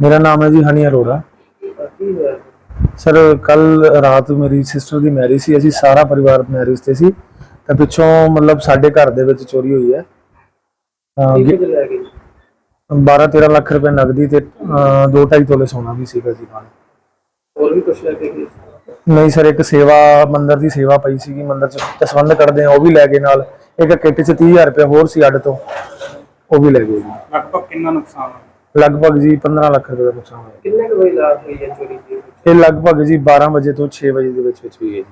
ਮੇਰਾ ਨਾਮ ਹੈ ਜੀ ਹਨੀ ਅਰੋੜਾ। ਸਰ ਕੱਲ ਰਾਤ ਮੇਰੀ ਸਿਸਟਰ ਦੀ ਮੈਰਿਜ ਸੀ ਅਸੀਂ ਸਾਰਾ ਪਰਿਵਾਰ ਮੈਰਿਜ ਤੇ ਸੀ। ਤਾਂ ਪਿੱਛੋਂ ਮਤਲਬ ਸਾਡੇ ਘਰ ਦੇ ਵਿੱਚ ਚੋਰੀ ਹੋਈ ਹੈ। ਕੀ ਕੁਝ ਲੈ ਗਏ 12 13 ਲੱਖ ਰੁਪਏ ਨਗਦੀ ਤੇ 2.5 ਤੋਲੇ ਸੋਨਾ ਵੀ ਸੀਗਾ ਜੀ ਨਾਲ। ਹੋਰ ਵੀ ਕੁਝ ਲੈ ਕੇ ਗਏ? ਨਹੀਂ ਸਰ ਇੱਕ ਸੇਵਾ ਮੰਦਰ ਦੀ ਸੇਵਾ ਪਈ ਸੀਗੀ। ਮੰਦਰ ਚ ਤਸਵੰਦ ਕਰਦੇ ਆ ਉਹ ਵੀ ਲੈ ਗਏ ਨਾਲ। ਇੱਕ ਕਿੱਟ ਚ 30000 ਰੁਪਏ ਹੋਰ ਸੀ ਅੱਡ ਤੋਂ। ਉਹ ਵੀ ਲੈ ਗਏ ਜੀ। ਲਗਭਗ ਕਿੰਨਾ ਨੁਕਸਾਨ ਹੋਇਆ? ਲਗਭਗ ਜੀ 15 ਲੱਖ ਰੁਪਏ ਦਾ ਨੁਕਸਾਨ ਹੋਇਆ। ਕਿੰਨੇ ਕੁ ਵਜੇ ਰਾਤ ਹੋਈ ਹੈ ਚੋਰੀ ਦੀ? ਇਹ ਲਗਭਗ ਜੀ 12 ਵਜੇ ਤੋਂ 6 ਵਜੇ ਦੇ ਵਿੱਚ ਵਿੱਚ ਹੋਈ ਹੈ ਜੀ।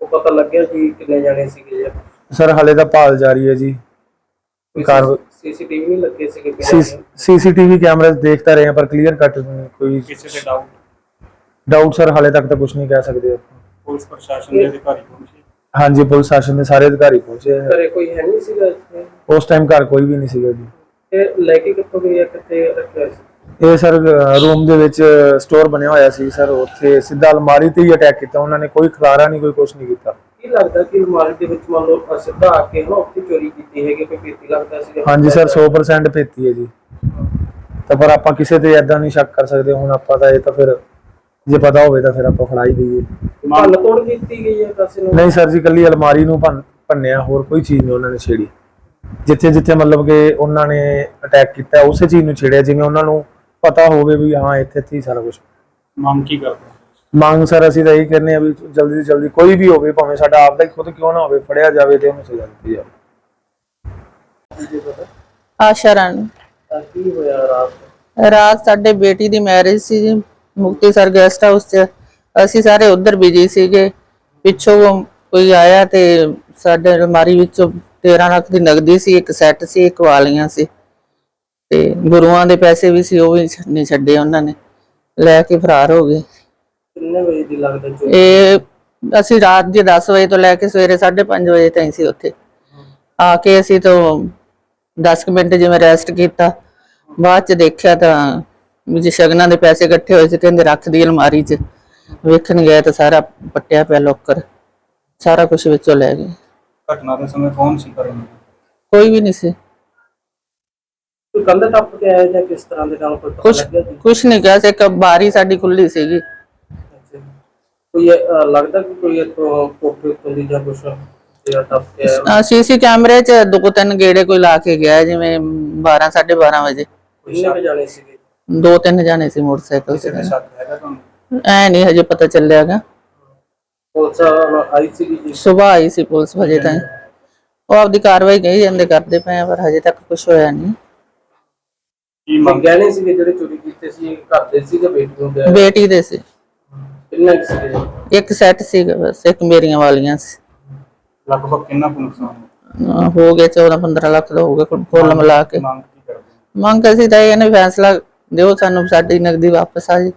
ਉਹ ਪਤਾ ਲੱਗਿਆ ਜੀ ਕਿੰਨੇ ਜਾਣੇ ਸੀਗੇ ਜੀ ਸਰ ਹਲੇ ਤਾਂ ਭਾਲ ਜਾਰੀ ਹੈ ਜੀ। ਕਾਰ ਸੀਸੀਟੀਵੀ ਲੱਗੇ ਸੀਗੇ? ਸੀਸੀਟੀਵੀ ਕੈਮਰਾਸ ਦੇਖਤਾ ਰਹੇ ਹਾਂ ਪਰ ਕਲੀਅਰ ਕੱਟ ਨਹੀਂ ਕੋਈ ਕਿਸੇ ਤੇ ਡਾਊਟ ਡਾਊਟ ਸਰ ਹਲੇ ਤੱਕ ਤਾਂ ਕੁਝ ਨਹੀਂ ਕਹਿ ਸਕਦੇ ਆਪਾਂ। ਪੁਲਿਸ ਪ੍ਰਸ਼ਾਸਨ ਦੇ ਅਧਿਕਾਰੀ ਪਹੁੰਚੇ ਹਾਂਜੀ ਪੁਲਿਸ ਸ਼ਾਸਨ ਦੇ ਸਾਰੇ ਅਧਿਕਾਰੀ ਪਹੁੰਚੇ। ਘਰੇ ਕੋਈ ਹੈ ਨਹੀਂ ਸੀਗਾ ਇੱਥੇ? ਉਸ ਟਾਈਮ ਘਰ ਕੋਈ ਵੀ ਨਹੀਂ ਸੀਗਾ ਜੀ। ਤੇ ਲੈ ਕੇ ਕਿੱਥੋਂ ਗਏ ਆ ਕਿੱਥੇ ਰੱਖਿਆ ਸੀ? ਇਹ ਸਰ ਰੂਮ ਦੇ ਵਿੱਚ ਸਟੋਰ ਬਣਿਆ ਹੋਇਆ ਸੀ ਸਰ ਉੱਥੇ ਸਿੱਧਾ ਅਲਮਾਰੀ ਤੇ ਹੀ ਅਟੈਕ ਕੀਤਾ ਉਹਨਾਂ ਨੇ ਕੋਈ ਖਲਾਰਾ ਨਹੀਂ ਕੋਈ ਕੁਝ ਨਹੀਂ ਕੀਤਾ। ਕੀ ਲੱਗਦਾ ਕਿ ਅਲਮਾਰੀ ਦੇ ਵਿੱਚ ਮੰਨ ਲਓ ਸਿੱਧਾ ਆ ਕੇ ਨਾ ਉੱਥੇ ਚੋਰੀ ਕੀਤੀ ਹੈਗੀ ਕੋਈ ਪੇਤੀ ਲੱਗਦਾ ਸੀਗਾ? ਹਾਂਜੀ ਸਰ 100% ਭੇਤੀ ਹੈ ਜੀ। ਤਾਂ ਪਰ ਆਪਾਂ ਕਿਸੇ ਤੇ ਐਦਾਂ ਨਹੀਂ ਸ਼ੱਕ ਕਰ ਸਕਦੇ ਹੁਣ ਆਪਾਂ ਤਾਂ ਇਹ ਤਾਂ ਫਿਰ ਜੇ ਪਤਾ ਹੋਵੇ ਤਾਂ ਫਿਰ ਆਪਾਂ ਫੜਾਈ ਦਈਏ। ਭੰਨ ਤੋੜ ਕੀਤੀ ਗਈ ਹੈ ਕਿਸੇ ਨੂੰ? ਨਹੀਂ ਸਰ ਜੀ ਕੱਲੀ ਅਲਮਾਰੀ ਨੂੰ ਭੰਨ ਭੰਨਿਆ ਹੋਰ ਕੋਈ ਚੀਜ਼ ਨਹੀਂ ਉਹਨਾਂ ਨੇ ਛੇੜੀ। ਜਿੱਥੇ ਜਿੱਥੇ ਮਤਲਬ ਕਿ ਉਹਨਾਂ ਨੇ ਅਟੈਕ ਕੀਤਾ ਉਸੇ ਚੀਜ਼ ਨੂੰ ਛੇੜਿਆ ਜਿਵੇਂ ਉਹਨਾਂ ਨੂੰ ਪਤਾ ਹੋਵੇ ਵੀ ਹਾਂ ਇੱਥੇ ਇੱਥੇ ਹੀ ਸਾਰਾ ਕੁਝ ਮੰਗ ਕੀ ਕਰਦੇ ਮੰਗ ਸਰ ਅਸੀਂ ਤਾਂ ਇਹੀ ਕਹਿੰਦੇ ਆ ਵੀ ਜਲਦੀ ਤੋਂ ਜਲਦੀ ਕੋਈ ਵੀ ਹੋਵੇ ਭਾਵੇਂ ਸਾਡਾ ਆਪਦਾ ਹੀ ਖੁਦ ਕਿਉਂ ਨਾ ਹੋਵੇ ਫੜਿਆ ਜਾਵੇ ਤੇ ਉਹਨੂੰ ਸਜ਼ਾ ਦਿੱਤੀ ਜਾਵੇ। ਆਸ਼ਾ ਰਾਣੀ। ਕੀ ਹੋਇਆ ਰਾਤ ਰਾਤ ਸਾਡੇ ਬੇਟੀ ਦੀ ਮੈਰਿਜ ਸੀ ਜੀ ਮੁਕਤੀਸਰ ਗੈਸਟ ਹਾਊਸ 'ਚ। ਅਸੀਂ ਸਾਰੇ ਉਧਰ ਬਿਜ਼ੀ ਸੀਗੇ। ਪਿੱਛੋਂ ਕੋਈ ਆਇਆ ਤੇ ਸਾਡੇ ਅਲਮਾਰੀ ਵਿੱਚੋਂ 13 ਲੱਖ ਦੀ ਨਗਦੀ ਸੀ ਇੱਕ ਸੈੱਟ ਸੀ ਇੱਕ ਵਾਲੀਆਂ ਸੀ। ਤੇ ਗੁਰੂਆਂ ਦੇ ਪੈਸੇ ਵੀ ਸੀ ਉਹ ਵੀ ਨਹੀਂ ਛੱਡੇ ਉਹਨਾਂ ਨੇ। ਲੈ ਕੇ ਫਰਾਰ ਹੋ ਗਏ। ਕਿੰਨੇ ਵਜੇ ਦੀ ਲੱਗਦਾ ਚੋਰੀ ਇਹ ਅਸੀਂ ਰਾਤ ਦੇ 10 ਵਜੇ ਤੋਂ ਲੈ ਕੇ ਸਵੇਰੇ 5:30 ਵਜੇ ਤਾਈਂ ਸੀ ਉੱਥੇ। ਆ ਕੇ ਅਸੀਂ ਤੋਂ 10 ਕੁ ਮਿੰਟ ਜਿਵੇਂ ਰੈਸਟ ਕੀਤਾ। ਬਾਅਦ ਚ ਦੇਖਿਆ ਤਾਂ ਜੇ ਸ਼ਗਨਾਂ ਦੇ ਪੈਸੇ ਇਕੱਠੇ ਹੋਏ ਸੀ ਕਹਿੰਦੇ ਰੱਖ ਦੀ ਅਲਮਾਰੀ 'ਚ। ਵੇਖਣ ਗਏ ਤਾਂ ਸਾਰਾ ਪੱਟਿਆ ਪਿਆ ਲੋਕਰ ਸਾਰਾ ਕੁਝ ਵਿੱਚੋਂ ਲੈ ਗਏ। ਘਟਨਾ ਦੇ ਸਮੇਂ ਕੌਣ ਸੀ ਘਰੇ ਕੋਈ ਵੀ ਨਹੀਂ ਸੀ ਕੋਈ ਕੰਧ ਟੱਪ ਕੇ ਆਇਆ ਜਾਂ ਕਿਸ ਤਰ੍ਹਾਂ ਦੇ ਨਾਲ ਕੋਈ ਪਤਾ ਕੁਛ ਲੱਗਿਆ ਜੀ ਕੁਛ ਨਹੀਂ ਕਿਹਾ ਸੀ ਇੱਕ ਬਾਰੀ ਸਾਡੀ ਖੁੱਲੀ ਸੀਗੀ ਅੱਛਾ। ਕੋਈ ਅਹ, ਲੱਗਦਾ ਕਿ ਕੋਈ ਇੱਥੋਂ ਕੋਠੇ ਉੱਤੋਂ ਦੀ ਜਾਂ ਕੁਛ ਜਿਹੜਾ ਟੱਪ ਕੇ ਆਇਆ ਸੀਸੀ ਕੈਮਰੇ 'ਚ ਦੋ ਤਿੰਨ ਗੇੜੇ ਕੋਈ ਲਾ ਕੇ ਗਿਆ ਜਿਵੇਂ 12 12:30 ਵਜੇ ਕਿੰਨੇ ਕੁ ਜਾਣੇ ਸੀਗੇ ਦੋ ਤਿੰਨ ਜਾਣੇ ਸੀ ਮੋਟਰਸਾਈਕਲ ਕਿਸੇ ਤੇ ਤੇ ਸ਼ੱਕ ਹੈਗਾ ਤੁਹਾਨੂੰ ਐ ਨਹੀਂ ਹਜੇ ਪਤਾ ਚੱਲਿਆਗਾ ਪੁਲਿਸ ਆਈ ਸੀਗੀ ਜੀ? ਸਵੇਰ ਆਈ ਸੀ ਪੁਲਿਸ ਵਜੇ ਤਾਈਂ। ਉਹ ਆਪਦੀ ਕਾਰਵਾਈ ਕਹੀ ਜਾਂਦੇ ਕਰਦੇ ਪਏ ਆ, ਪਰ ਹਜੇ ਤੱਕ ਕੁਝ ਹੋਇਆ ਨਹੀਂ। ਕੀ ਮੰਗ ਗਹਿਣੇ ਸੀਗੇ ਜਿਹੜੇ ਚੋਰੀ ਕੀਤੇ ਸੀ? ਘਰ ਦੇ ਸੀਗੇ ਬੇਟੀ ਨੂੰ ਗਏ ਬੇਟੀ ਦੇ ਸੀ। ਕਿੰਨੇ ਕੁ ਸੀਗੇ ਜੀ? ਇੱਕ ਸੈੱਟ ਸੀਗਾ ਬਸ ਇੱਕ ਮੇਰੀਆਂ ਵਾਲੀਆਂ ਸੀ। ਲਗਭਗ ਕਿੰਨਾ ਕੁ ਨੁਕਸਾਨ? ਹੋਇਆ? ਅਹ ਹੋ ਗਿਆ 14 15 ਲੱਖ ਦਾ ਹੋਊਗਾ ਕੁੱਲ ਕੁੱਲ ਮਿਲਾ ਕੇ। ਮੰਗ ਕੀ ਕਰਦੇ? ਮੰਗ ਅਸੀਂ ਤਾਂ ਇਹ ਨੇ ਫੈਸਲਾ ਦਿਓ ਸਾਨੂੰ ਸਾਡੀ ਨਗਦੀ ਵਾਪਸ ਆ ਜੀ।